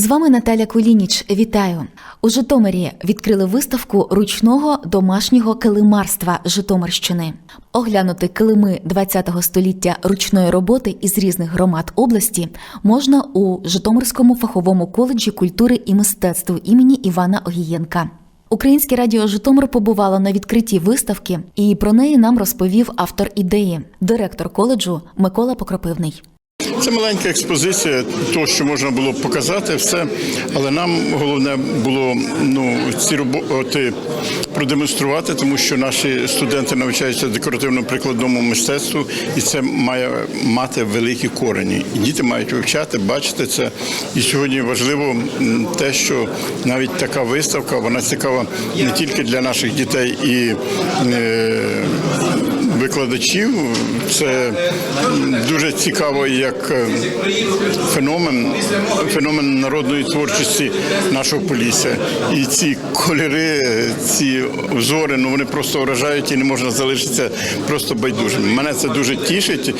З вами Наталя Кулініч. Вітаю у Житомирі. Відкрили виставку ручного домашнього килимарства Житомирщини. Оглянути килими ХХ століття ручної роботи із різних громад області можна у Житомирському фаховому коледжі культури і мистецтв імені Івана Огієнка. Українське радіо Житомир побувало на відкритті виставки, і про неї нам розповів автор ідеї, директор коледжу Микола Покропивний. Це маленька експозиція, того, що можна було показати, все. Але нам головне було ну, ці роботи продемонструвати, тому що наші студенти навчаються декоративно-прикладному мистецтву, і це має мати великі корені. І діти мають вивчати, бачити це. І сьогодні важливо те, що навіть така виставка вона цікава не тільки для наших дітей і. Викладачів. Це дуже цікаво як е, феномен, феномен народної творчості нашого полісся. І ці кольори, ці узори, ну вони просто вражають і не можна залишитися просто байдужим. Мене це дуже тішить,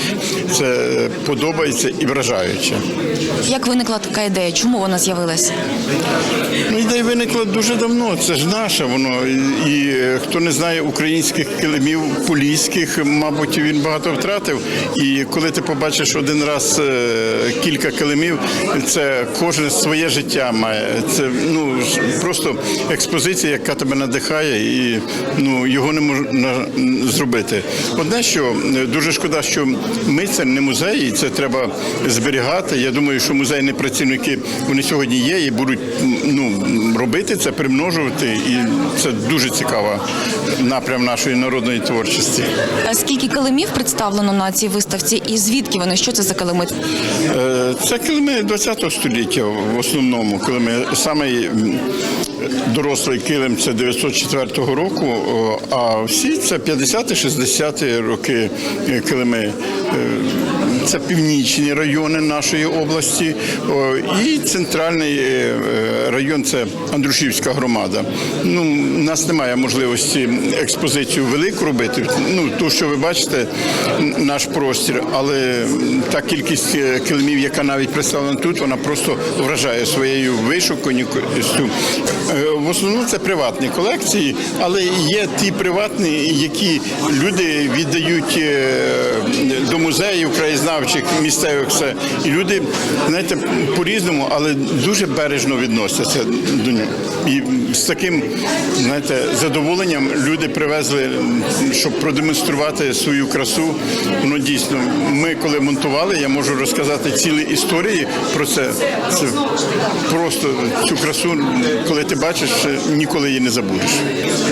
це подобається і вражаюче. Як виникла така ідея? Чому вона з'явилася? Ну, ідея виникла дуже давно. Це ж наше воно. І, і хто не знає українських килимів поліських, мабуть, він багато втратив. І коли ти побачиш один раз е, кілька килимів, це кожне своє життя має. Це ну просто експозиція, яка тебе надихає, і ну його не можна зробити. Одне, що е, дуже шкода, що ми це не музей, і це треба зберігати. Я думаю, що музейні працівники вони сьогодні є і будуть ну робити це, примножувати, і це дуже цікава напрям нашої народної творчості. А скільки килимів представлено на цій виставці, і звідки вони? Що це за килими? Е, Це килими ХХ століття в основному. Килими саме дорослий килим це 904 року, а всі це 50-60 роки е, килими. Це північні райони нашої області і центральний е, е, район це Андрушівська громада. Ну, у нас немає можливості експозицію велику робити. Ну, то, що ви бачите, наш простір, але та кількість е, килимів, яка навіть представлена тут, вона просто вражає своєю вишуканістю. В основному це приватні колекції, але є ті приватні, які люди віддають до музеїв краєзнавчих, місцевих все. І люди, знаєте, по-різному, але дуже бережно відносяться до нього. І з таким, знаєте, задоволенням люди привезли, щоб продемонструвати свою красу. Воно дійсно. Ми коли монтували, я можу розказати цілі історії про це. Це просто цю красу, коли ти бачиш, ніколи її не забудеш.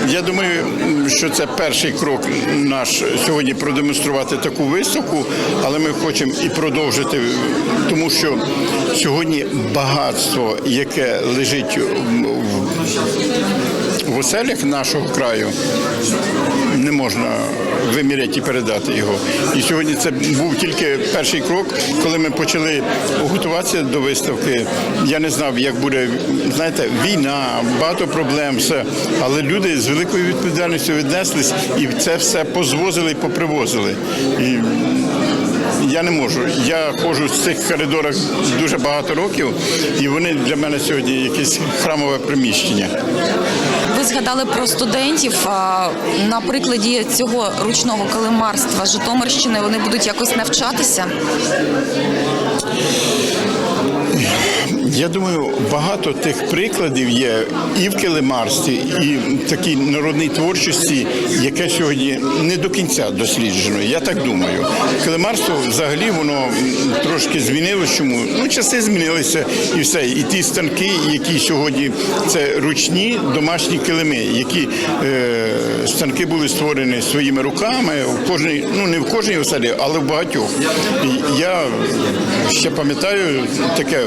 Я думаю, що це перший крок наш сьогодні продемонструвати таку виставку, але ми хочемо і продовжити, тому що сьогодні багатство, яке лежить в оселях нашого краю, не можна виміряти і передати його. І сьогодні це був тільки перший крок, коли ми почали готуватися до виставки. Я не знав, як буде знаєте, війна, багато проблем, все. Але люди з великою відповідальністю віднеслись і це все позвозили і попривозили. І я не можу. Я ходжу в цих коридорах дуже багато років, і вони для мене сьогодні якесь храмове приміщення. Ви згадали про студентів. На прикладі цього ручного калимарства Житомирщини вони будуть якось навчатися. Я думаю, багато тих прикладів є і в килимарстві, і в такій народній творчості, яке сьогодні не до кінця досліджено. Я так думаю. Килимарство взагалі воно трошки змінилося. Чому? Ну, часи змінилися і все. І ті станки, які сьогодні це ручні домашні килими, які е, станки були створені своїми руками в кожній, ну не в кожній оселі, але в багатьох. І я ще пам'ятаю таке,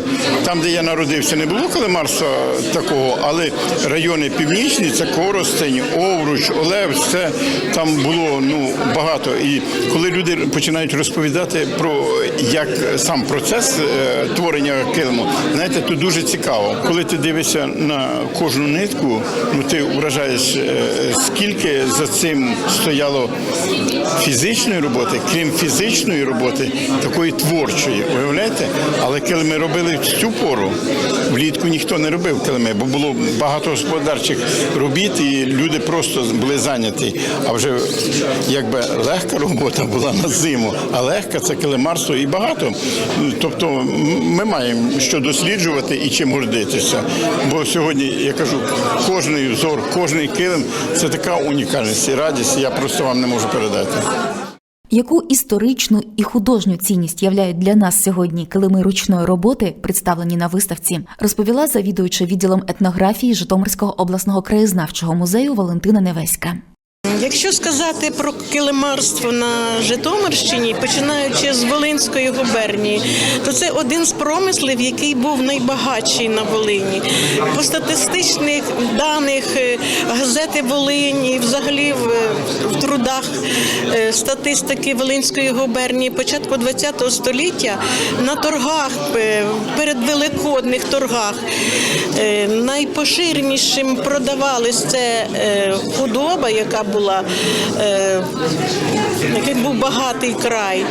там, де я народився, не було калимарства такого, але райони північні це Коростень, Овруч, Олев, це там було ну багато. І коли люди починають розповідати про як сам процес е, творення килиму, знаєте, то дуже цікаво. Коли ти дивишся на кожну нитку, ну ти вражаєш, е, скільки за цим стояло фізичної роботи, крім фізичної роботи, такої творчої, уявляєте? Але коли ми робили в цю пору, жару. Влітку ніхто не робив килими, бо було багато господарчих робіт, і люди просто були зайняті. А вже якби легка робота була на зиму, а легка це килимарство і багато. Тобто ми маємо що досліджувати і чим гордитися. Бо сьогодні я кажу, кожний взор, кожний килим це така унікальність і радість. Я просто вам не можу передати. Яку історичну і художню цінність являють для нас сьогодні килими ручної роботи, представлені на виставці, розповіла завідуюча відділом етнографії Житомирського обласного краєзнавчого музею Валентина Невеська. Якщо сказати про килимарство на Житомирщині, починаючи з Волинської губернії, то це один з промислів, який був найбагатший на Волині. По статистичних даних е, газети Волинь і взагалі в, в трудах е, статистики Волинської губернії початку ХХ століття на торгах, е, перед великодних торгах е, найпоширенішим продавалась це е, худоба, яка була е, який був багатий край,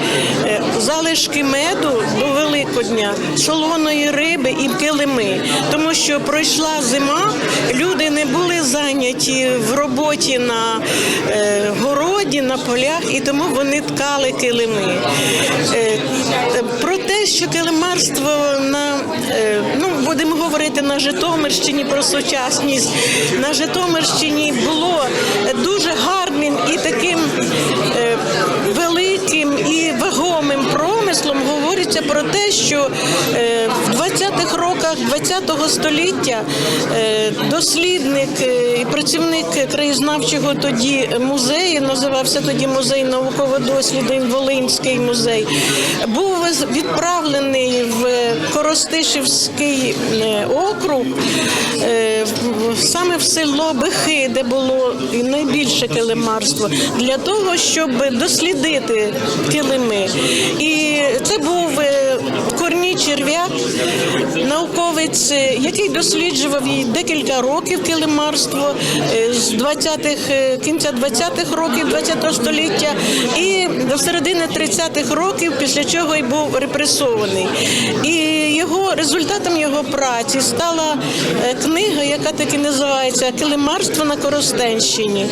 е, залишки меду до Великодня, солоної риби і килими. Тому що пройшла зима, люди не були зайняті в роботі на е, городі, на полях, і тому вони ткали килими. Е, що килимарство на е, ну будемо говорити на Житомирщині про сучасність. На Житомирщині було дуже гарним і таким е, великим і вагомим промислом. Говориться про те, що в 20-х роках 20-го століття е, дослідник е, і працівник краєзнавчого тоді музею, називався тоді музей науково-дослідний Волинський музей, був відправлений в Коростишівський е, округ, саме в село Бихи, де було найбільше килимарство, для того, щоб дослідити килими. І це був Черв'як, науковець, е, який досліджував її декілька років килимарство е, з 20-х, е, кінця 20-х років 20-го століття і до середини 30-х років, після чого й був репресований. І його результатом його праці стала книга, яка так і називається Килимарство на Коростенщині.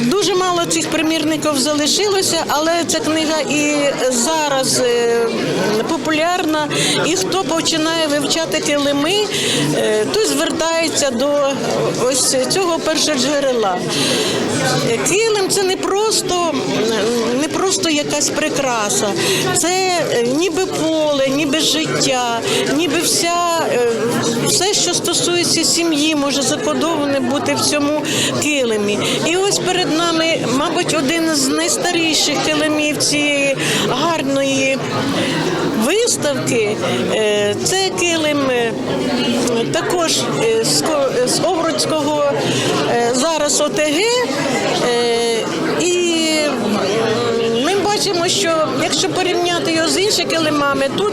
Дуже мало цих примірників залишилося, але ця книга і зараз популярна. І хто починає вивчати килими, е, той звертається до ось цього першоджерела. Килим це не просто, не просто якась прикраса, це е, ніби поле, ніби життя, ніби вся, е, все, що стосується сім'ї, може закодоване бути в цьому килимі. І ось перед нами, мабуть, один з найстаріших килимів цієї гарної виставки. Е, Це килим е, також е, з Овруцького зараз ОТГ. Бачимо, що якщо порівняти його з іншими килимами, тут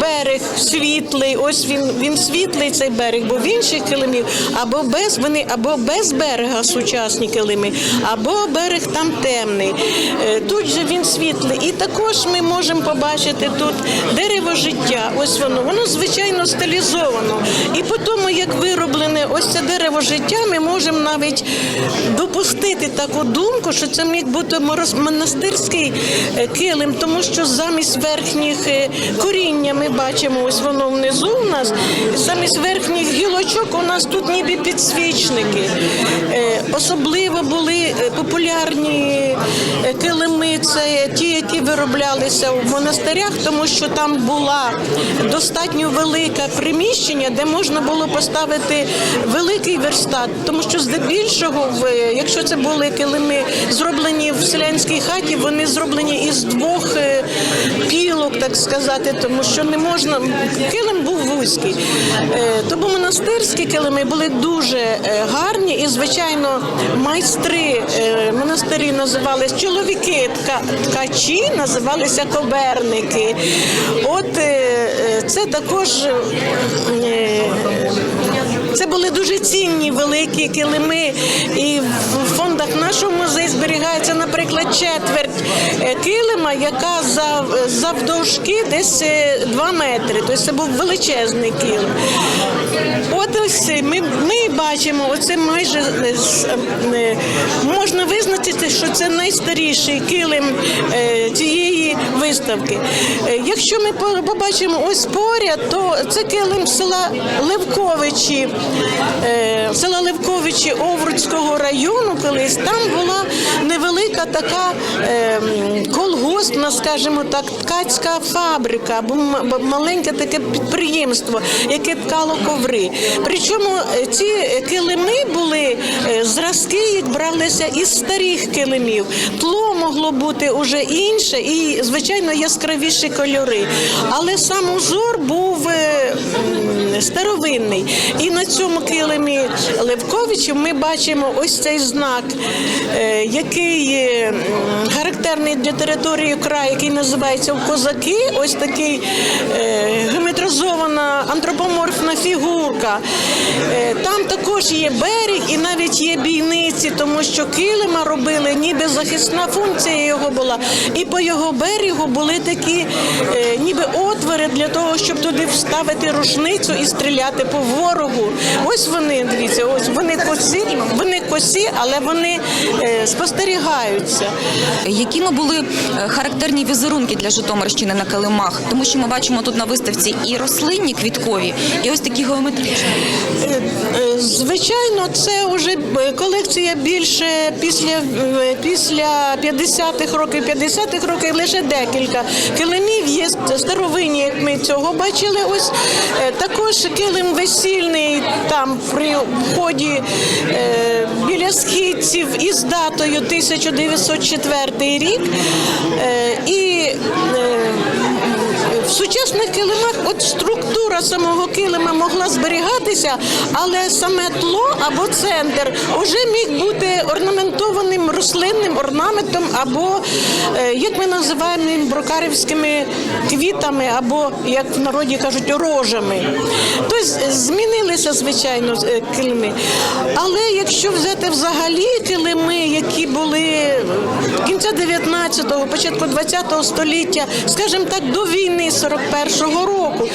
берег світлий, ось він, він світлий цей берег, бо в інших килимів або без вони або без берега сучасні килими, або берег там темний. Е, Тут же він світлий. І також ми можемо побачити тут дерево життя. Ось воно, воно звичайно стилізовано. І по тому, як вироблене ось це дерево життя, ми можемо навіть допустити таку думку, що це міг бути монастирський килим, тому що замість верхніх е, коріння ми бачимо, ось воно внизу у нас, замість верхніх гілочок у нас тут ніби підсвічники. Е, Особливо були е, популярні е, килими, це ті, які вироблялися в монастирях, тому що там була достатньо велике приміщення, де можна було поставити великий верстат, тому що здебільшого, якщо це були килими зроблені в селянській хаті, вони зроблені із двох е, пілок, так сказати, тому що не можна. Килим був вузький. Е, Тому монастирські килими були дуже е, гарні і, звичайно, майстри е, монастирі називались чоловіки ткачі, називалися коберники. От е, е, це також. Е, Це були дуже цінні великі килими. І в фондах нашого музею зберігається, наприклад, четверть е, килима, яка завдовжки десь 2 метри. Тобто це був величезний килим. От ось ми, ми бачимо, оце майже можна с- е, визначити, що це найстаріший килим е, цієї виставки. Е, Якщо ми побачимо ось поряд, то це килим села Левковичі, е, села Левковичі Овруцького району колись. Там була невелика така е, колгоспна, скажімо так, ткацька фабрика або маленьке таке підприємство, яке ткало коври. Причому е, ці килими були е, зразки, їх бралися із старих килимів. Тло могло бути уже інше і, звичайно, яскравіші кольори. Але сам узор був е, старовинний. І на цьому килимі Левковичів ми бачимо ось цей знак, е, який характерний для території краю, який називається козаки. Ось такий е, геометризована антропоморфна фігурка. Е, Там також є берег і навіть є бійниці, тому що килима робили, ніби захисна функція його була. І по його берегу були такі ніби отвори для того, щоб туди вставити рушницю і стріляти по ворогу. Ось вони, дивіться, ось вони косі, вони косі, але вони е, спостерігаються. Якими були е, характерні візерунки для Житомирщини на килимах? Тому що ми бачимо тут на виставці і рослинні квіткові, і ось такі геометричні. Е, Звичайно, це вже е, колекція більше після, е, після 50-х років, 50-х років лише декілька килимів є старовинні, як ми цього бачили. Ось також килим весільний там при вході біля східців із датою 1904 рік. І в сучасних килимах от структура самого килима могла зберігатися, але саме тло або центр вже міг бути орнаментованим рослинним орнаментом, або е, як ми називаємо брокарівськими квітами, або як в народі кажуть, рожами. Тобто змінилися звичайно е, килими. Але якщо взяти взагалі килими, які були кінця 19-го, початку 20-го століття, скажімо так, до війни 41-го року,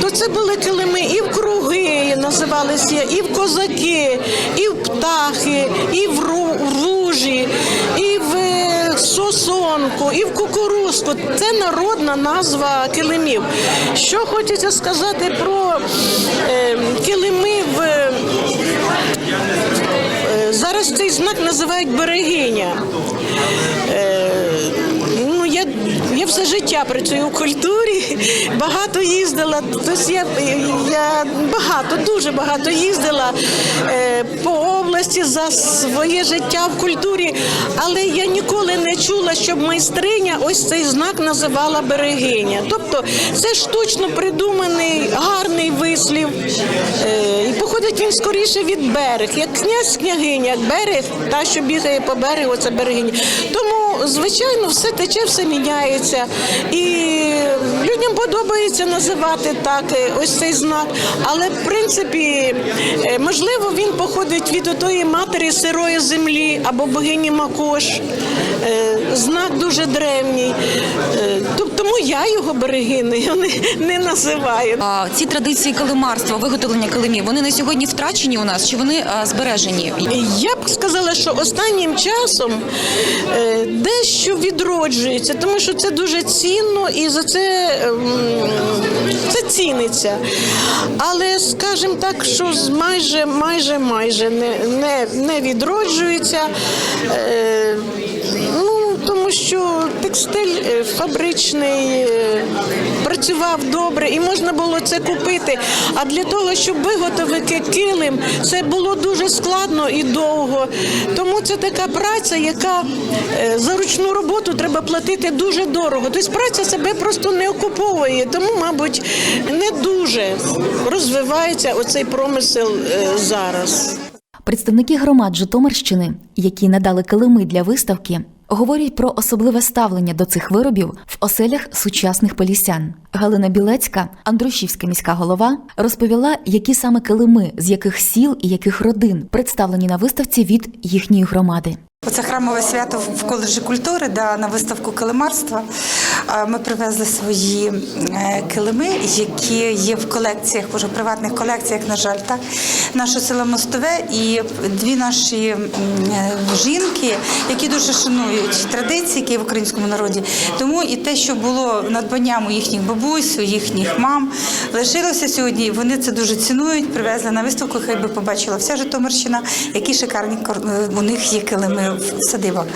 то це були килими і в круги називалися, і в козаки, і в птахи, і в ру- ружі, і в е, сосонку, і в кукурузку. Це народна назва килимів. Що хочеться сказати про е, килими в. е, Зараз цей знак називають берегиня. Я, все життя працюю у культурі, багато їздила. Тобто я, я багато, дуже багато їздила е, по області за своє життя в культурі, але я ніколи не чула, щоб майстриня ось цей знак називала берегиня. Тобто це штучно придуманий гарний вислів. Е, і походить він скоріше від берег, як князь княгиня, як берег, та, що бігає по берегу, це берегиня. Тому, звичайно, все тече, все міняється. І людям подобається називати так е, ось цей знак. Але в принципі, е, можливо, він походить від отої матері сирої землі або богині Макош. Е, Знак дуже древній. Тому я його берегиною не, не називаю. А ці традиції килимарства, виготовлення килимів, вони на сьогодні втрачені у нас чи вони а, збережені? Я б сказала, що останнім часом дещо відроджується, тому що це дуже цінно і за це, це ціниться. Але скажімо так, що майже майже майже не, не, не відроджується. Е, ну, що текстиль е, фабричний е, працював добре і можна було це купити. А для того, щоб виготовити килим, це було дуже складно і довго. Тому це така праця, яка е, за ручну роботу треба платити дуже дорого. Тобто праця себе просто не окуповує, тому, мабуть, не дуже розвивається оцей промисел зараз. Представники громад Житомирщини, які надали килими для виставки, Говорять про особливе ставлення до цих виробів в оселях сучасних полісян. Галина Білецька, Андрушівська міська голова, розповіла, які саме килими з яких сіл і яких родин представлені на виставці від їхньої громади. Оце храмове свято в коледжі культури, да, на виставку килимарства. Ми привезли свої е, килими, які є в колекціях, вже в приватних колекціях, на жаль, так. Наше село Мостове і дві наші е, жінки, які дуже шанують традиції, які в українському народі. Тому і те, що було надбанням у їхніх бабусь, у їхніх мам, лишилося сьогодні. Вони це дуже цінують. Привезли на виставку, хай би побачила вся Житомирщина, які шикарні е, у них є килими в.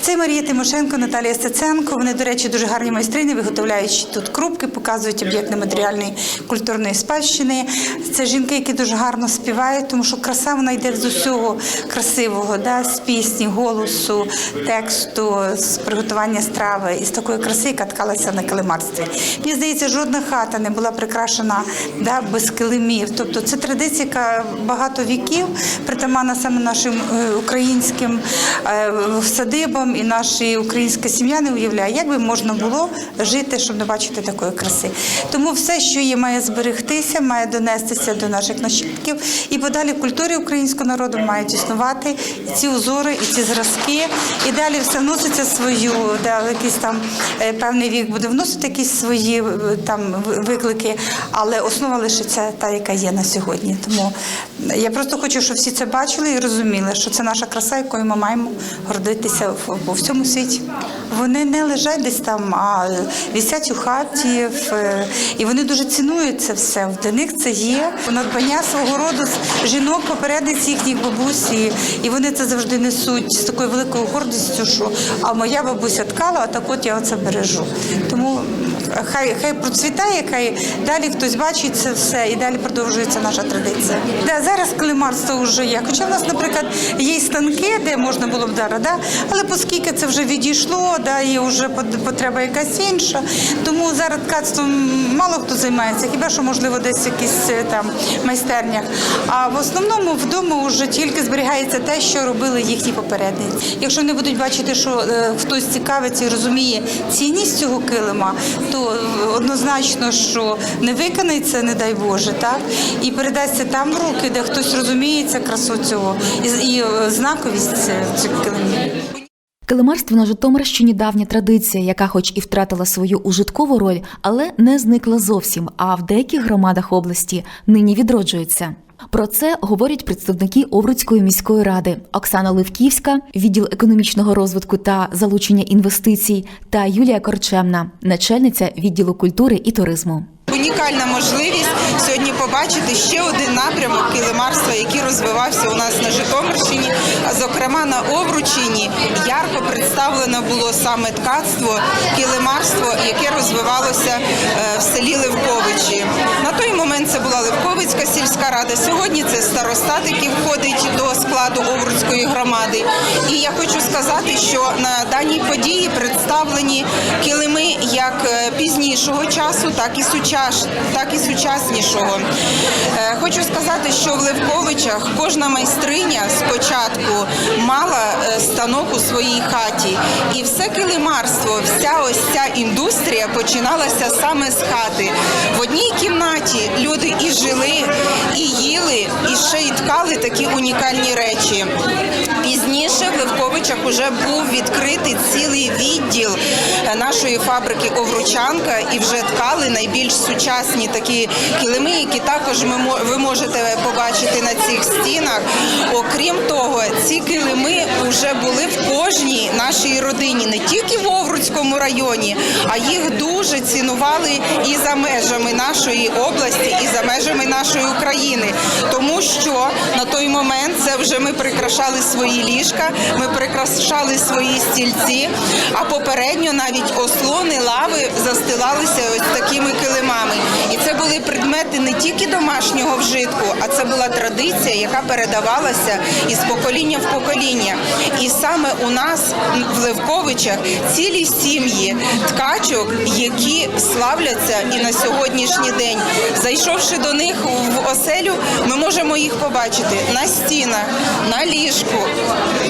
Це Марія Тимошенко, Наталія Стеценко. Вони, до речі, дуже гарні майстрині, виготовляють тут крупки, показують об'єкт нематеріальної культурної спадщини. Це жінки, які дуже гарно співають, тому що краса вона йде з усього красивого, да, з пісні, голосу, тексту, з приготування страви і з такої краси, яка ткалася на килимарстві. Мені здається, жодна хата не була прикрашена да, без килимів. Тобто це традиція, яка багато віків притаманна саме нашим е, українським садибам, і наша українська сім'я не уявляє, як би можна було жити, щоб не бачити такої краси. Тому все, що є, має зберегтися, має донестися до наших нащадків, і подалі в культурі українського народу мають існувати і ці узори, і ці зразки, і далі все вноситься свою, да, якийсь там е, певний вік буде вносити якісь свої е, там виклики, але основа лишиться та, яка є на сьогодні. Тому я просто хочу, щоб всі це бачили і розуміли, що це наша краса, якою ми маємо гордитися по всьому світі. Вони не лежать десь там, а висять у хаті, і вони дуже цінують це все. Для них це є надбання свого роду жінок, попередниць їхніх бабусь, і, вони це завжди несуть з такою великою гордістю, що а моя бабуся ткала, а так от я оце бережу. Тому хай хай процвітає, хай далі хтось бачить це все, і далі продовжується наша традиція. Да, зараз климарство вже є. Хоча в нас, наприклад, є станки, де можна було б дара, да? але оскільки це вже відійшло, да, і вже потреба якась інша. Тому зараз ткацтвом мало хто займається, хіба що можливо десь якісь е, там майстернях. А в основному вдома вже тільки зберігається те, що робили їхні попередниці. Якщо не будуть бачити, що е, хтось цікавиться і розуміє цінність цього килима, то однозначно, що не виконається, не дай Боже, так і передасться там в руки, де хтось розуміється красу цього і, і е, знаковість цих килимів. Килимарство на Житомирщині давня традиція, яка, хоч і втратила свою ужиткову роль, але не зникла зовсім. А в деяких громадах області нині відроджується. Про це говорять представники Овруцької міської ради Оксана Левківська, відділ економічного розвитку та залучення інвестицій, та Юлія Корчемна, начальниця відділу культури і туризму. Унікальна можливість сьогодні побачити ще один напрямок килимарства, який розвивався у нас на Житомирщині. А зокрема на Овручині ярко представлено було саме ткацтво, килимарство, яке розвивалося е, в селі Левковичі. На той момент це була Левковицька сільська рада. Сьогодні це старостат, який входить до складу Овруцької громади. І я хочу сказати, що на даній події представлені килими як е, пізнішого часу, так і сучас, так і сучаснішого. Е, Хочу сказати, що в Левковичах кожна майстриня спочатку мала е, станок у своїй хаті, і все килимарство, вся ось ця індустрія починалася саме з хати. В одній кімнаті люди і жили, і їли, і ще й ткали такі унікальні речі. Пізніше в Левковичах вже був відкритий цілий відділ е, нашої фабрики Овручанка, і вже ткали найбільш сучасні такі килими, які також ми ви можете побачити на цих стінах. Окрім того, ці килими вже були в кожній нашій родині, не тільки в Овруцькому районі, а їх дуже цінували і за межами нашої області, і за межами нашої України, тому що на той момент це вже ми прикрашали свої ліжка, ми прикрашали свої стільці, а попередньо навіть ослони, лави застилалися ось такими килимами. І це були предмети не тільки домашнього вжитку, а це була традиція, яка передавалася із покоління в покоління. І саме у нас в Левковичах цілі сім'ї ткачок, які славляться і на сьогоднішній день. Зайшовши до них в оселю, ми можемо їх побачити на стінах, на ліжку,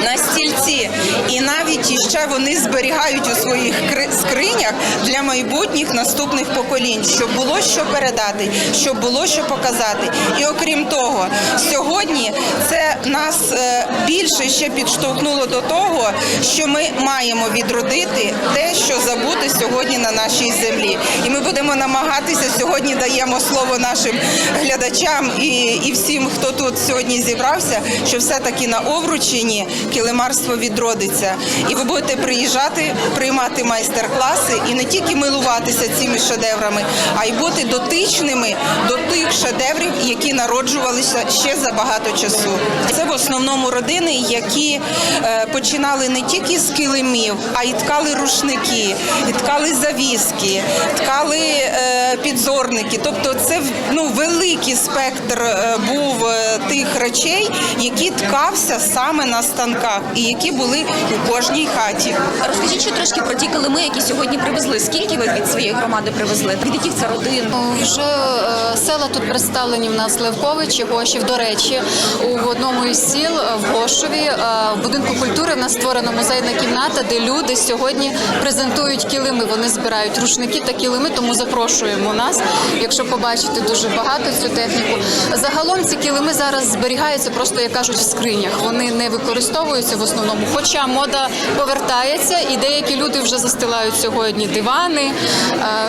на стільці. І навіть іще вони зберігають у своїх скринях для майбутніх наступних поколінь, щоб було що передати, щоб було що показати. І окрім того, сьогодні це нас е, більше ще підштовхнуло до того, що ми маємо відродити те, що забути сьогодні на нашій землі. І ми будемо намагатися сьогодні даємо слово нашим глядачам і, і всім, хто тут сьогодні зібрався, що все-таки на Овручині килимарство відродиться. І ви будете приїжджати, приймати майстер-класи і не тільки милуватися цими шедеврами, а й бути дотичними до тих шедеврів, які народжувалися ще за багато часу. Це в основному родини, які е, починали не тільки з килимів, а й ткали рушники, і ткали завіски, ткали е, підзорники. Тобто, це ну великий спектр е, був тих речей, які ткався саме на станках, і які були у кожній хаті. Розкажіть ще трошки про ті килими, які сьогодні привезли. Скільки ви від своєї громади привезли? Від яких це родин? Вже е, села тут представлені в нас Левковичі, Гошів. До речі, у одному із сіл в Гошові е, в будинку культури в нас створена музейна кімната, де люди сьогодні презентують килими. Вони збирають рушники та килими, тому запрошуємо нас. Якщо побачите дуже багато цю техніку. Загалом ці килими зараз зберігаються просто, як кажуть, в скринях. Вони не використовуються в основному. Хоча мода повертається, і деякі люди вже застилають сьогодні дивани, е,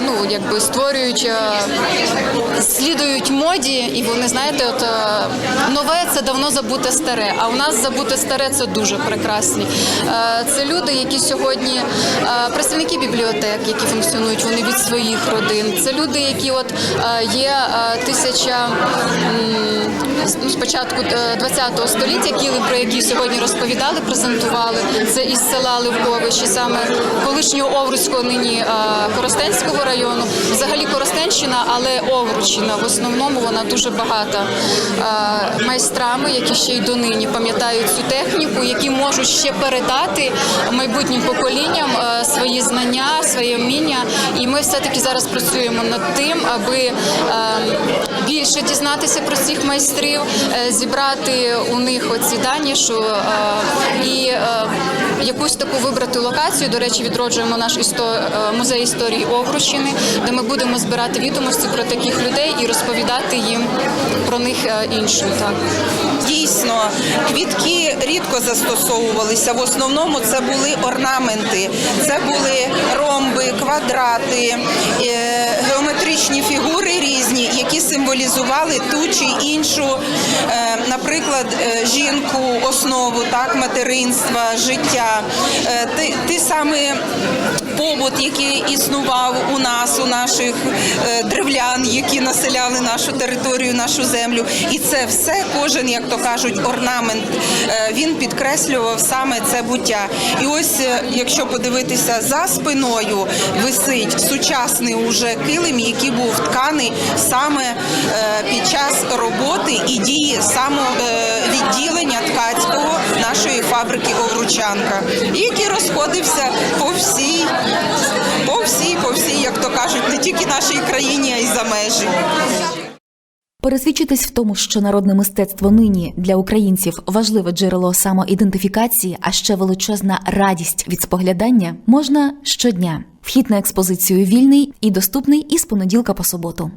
ну якби створюють, е, слідують моді, і вони знаєте, от е, нове це давно забуте старе. А у нас забуте старе це дуже прекрасні. Е, Це люди, які сьогодні представники бібліотек, які функціонують вони від своїх родин. Це люди, які от є тисяча з- ну, спочатку ХХ століття, кілим, про які сьогодні розповідали, презентували. Це із села Левковичі, саме колишнього Овруцького, нині Коростенського району. Взагалі Коростенщина, але Овручина. В основному вона дуже багата е, майстрами, які ще й донині пам'ятають цю техніку, які можуть ще передати майбутнім поколінням е, свої знання, своє вміння. І ми все-таки зараз працюємо над тим, аби е, більше дізнатися про цих майстрів, зібрати у них оці дані, що і якусь таку вибрати локацію. До речі, відроджуємо наш істо... музей історії Овручини, де ми будемо збирати відомості про таких людей і розповідати їм про них е, іншим. Так. Дійсно, квітки рідко застосовувалися. В основному це були орнаменти, це були ромби, квадрати, е, геометричні фігури різні, які символізували ту чи іншу, е, наприклад, е, жінку, основу так, материнства, життя. Е, Ти, ти саме побут, який існував у нас, у наших древлян, які населяли нашу територію, нашу землю. І це все, кожен, як то кажуть, орнамент, він підкреслював саме це буття. І ось, якщо подивитися за спиною, висить сучасний уже килим, який був тканий саме е, під час роботи і дії самовідділення ткацького нашої фабрики Овручанка, який розходився по всій, по всій, по всій, як то кажуть, не тільки нашій країні, а й за межі. Пересвідчитись в тому, що народне мистецтво нині для українців важливе джерело самоідентифікації, а ще величезна радість від споглядання, можна щодня. Вхід на експозицію вільний і доступний із понеділка по суботу.